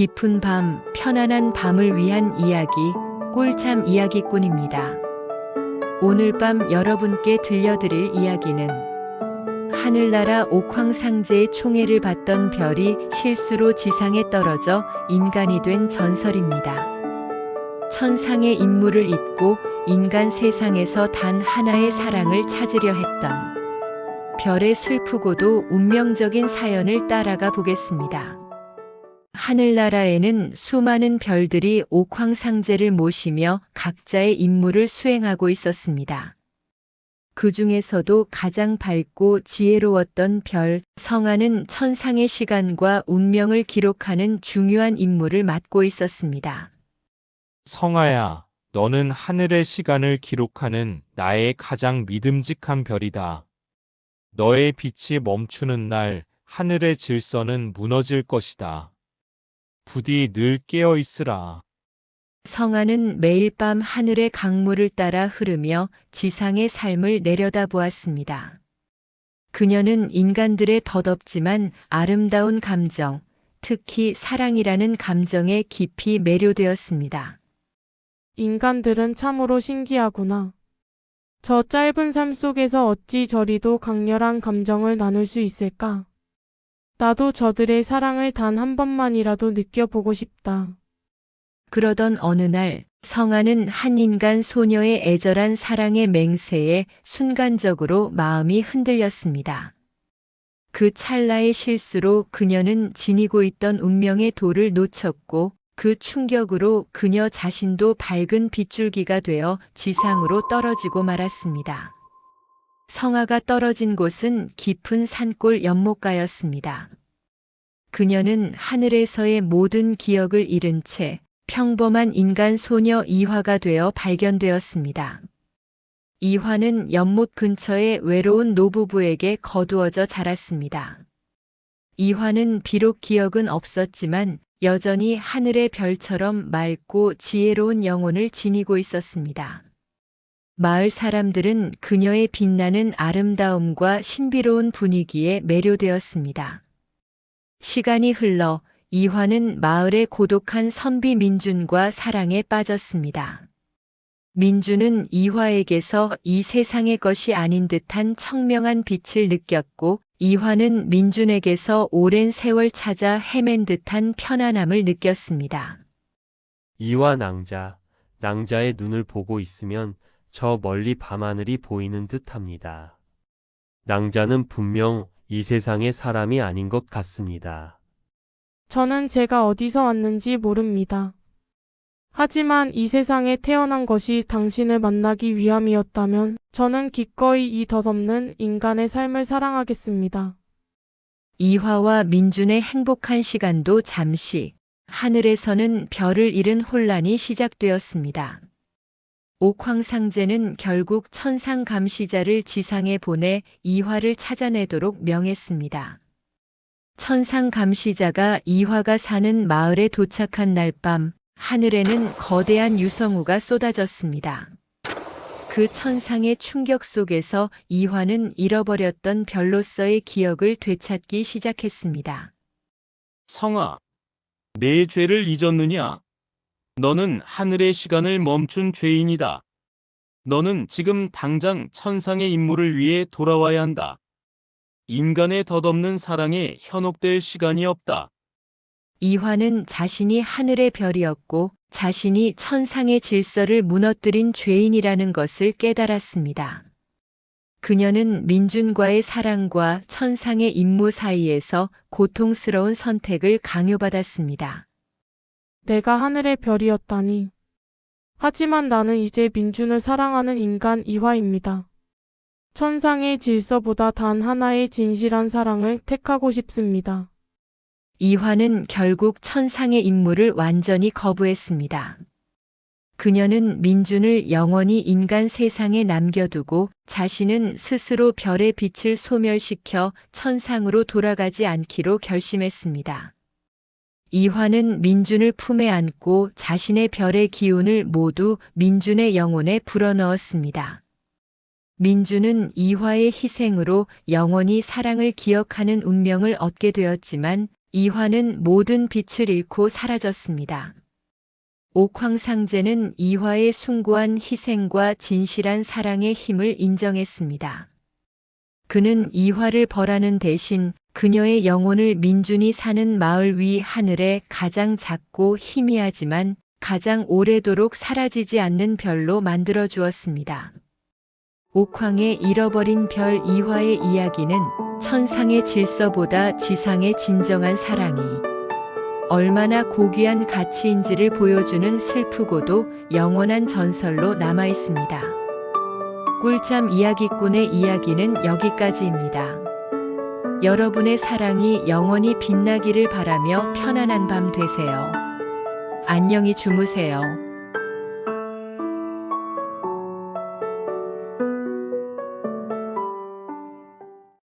깊은 밤, 편안한 밤을 위한 이야기, 꿀잠 이야기꾼입니다. 오늘 밤 여러분께 들려드릴 이야기는 하늘나라 옥황상제의 총애를 받던 별이 실수로 지상에 떨어져 인간이 된 전설입니다. 천상의 인물을 잊고 인간 세상에서 단 하나의 사랑을 찾으려 했던 별의 슬프고도 운명적인 사연을 따라가 보겠습니다. 하늘나라에는 수많은 별들이 옥황상제를 모시며 각자의 임무를 수행하고 있었습니다. 그 중에서도 가장 밝고 지혜로웠던 별, 성하는 천상의 시간과 운명을 기록하는 중요한 임무를 맡고 있었습니다. 성아야, 너는 하늘의 시간을 기록하는 나의 가장 믿음직한 별이다. 너의 빛이 멈추는 날 하늘의 질서는 무너질 것이다. 부디 늘 깨어 있으라. 성하는 매일 밤 하늘의 강물을 따라 흐르며 지상의 삶을 내려다보았습니다. 그녀는 인간들의 덧없지만 아름다운 감정, 특히 사랑이라는 감정에 깊이 매료되었습니다. 인간들은 참으로 신기하구나. 저 짧은 삶 속에서 어찌 저리도 강렬한 감정을 나눌 수 있을까? 나도 저들의 사랑을 단 한 번만이라도 느껴보고 싶다. 그러던 어느 날 성하는 한 인간 소녀의 애절한 사랑의 맹세에 순간적으로 마음이 흔들렸습니다. 그 찰나의 실수로 그녀는 지니고 있던 운명의 돌을 놓쳤고 그 충격으로 그녀 자신도 밝은 빗줄기가 되어 지상으로 떨어지고 말았습니다. 성아가 떨어진 곳은 깊은 산골 연못가였습니다. 그녀는 하늘에서의 모든 기억을 잃은 채 평범한 인간 소녀 이화가 되어 발견되었습니다. 이화는 연못 근처의 외로운 노부부에게 거두어져 자랐습니다. 이화는 비록 기억은 없었지만 여전히 하늘의 별처럼 맑고 지혜로운 영혼을 지니고 있었습니다. 마을 사람들은 그녀의 빛나는 아름다움과 신비로운 분위기에 매료되었습니다. 시간이 흘러 이화는 마을의 고독한 선비 민준과 사랑에 빠졌습니다. 민준은 이화에게서 이 세상의 것이 아닌 듯한 청명한 빛을 느꼈고 이화는 민준에게서 오랜 세월 찾아 헤맨 듯한 편안함을 느꼈습니다. 이와 낭자, 낭자의 눈을 보고 있으면 저 멀리 밤하늘이 보이는 듯 합니다. 낭자는 분명 이 세상의 사람이 아닌 것 같습니다. 저는 제가 어디서 왔는지 모릅니다. 하지만 이 세상에 태어난 것이 당신을 만나기 위함이었다면 저는 기꺼이 이 덧없는 인간의 삶을 사랑하겠습니다. 이화와 민준의 행복한 시간도 잠시 하늘에서는 별을 잃은 혼란이 시작되었습니다. 옥황상제는 결국 천상 감시자를 지상에 보내 이화를 찾아내도록 명했습니다. 천상 감시자가 이화가 사는 마을에 도착한 날 밤 하늘에는 거대한 유성우가 쏟아졌습니다. 그 천상의 충격 속에서 이화는 잃어버렸던 별로서의 기억을 되찾기 시작했습니다. 성아, 내 죄를 잊었느냐? 너는 하늘의 시간을 멈춘 죄인이다. 너는 지금 당장 천상의 임무를 위해 돌아와야 한다. 인간의 덧없는 사랑에 현혹될 시간이 없다. 이화는 자신이 하늘의 별이었고 자신이 천상의 질서를 무너뜨린 죄인이라는 것을 깨달았습니다. 그녀는 민준과의 사랑과 천상의 임무 사이에서 고통스러운 선택을 강요받았습니다. 내가 하늘의 별이었다니. 하지만 나는 이제 민준을 사랑하는 인간 이화입니다. 천상의 질서보다 단 하나의 진실한 사랑을 택하고 싶습니다. 이화는 결국 천상의 임무를 완전히 거부했습니다. 그녀는 민준을 영원히 인간 세상에 남겨두고 자신은 스스로 별의 빛을 소멸시켜 천상으로 돌아가지 않기로 결심했습니다. 이화는 민준을 품에 안고 자신의 별의 기운을 모두 민준의 영혼에 불어넣었습니다. 민준은 이화의 희생으로 영원히 사랑을 기억하는 운명을 얻게 되었지만 이화는 모든 빛을 잃고 사라졌습니다. 옥황상제는 이화의 숭고한 희생과 진실한 사랑의 힘을 인정했습니다. 그는 이화를 벌하는 대신 그녀의 영혼을 민준이 사는 마을 위 하늘의 가장 작고 희미하지만 가장 오래도록 사라지지 않는 별로 만들어 주었습니다. 옥황의 잃어버린 별 이화의 이야기는 천상의 질서보다 지상의 진정한 사랑이 얼마나 고귀한 가치인지를 보여주는 슬프고도 영원한 전설로 남아 있습니다. 꿀잠 이야기꾼의 이야기는 여기까지입니다. 여러분의 사랑이 영원히 빛나기를 바라며 편안한 밤 되세요. 안녕히 주무세요.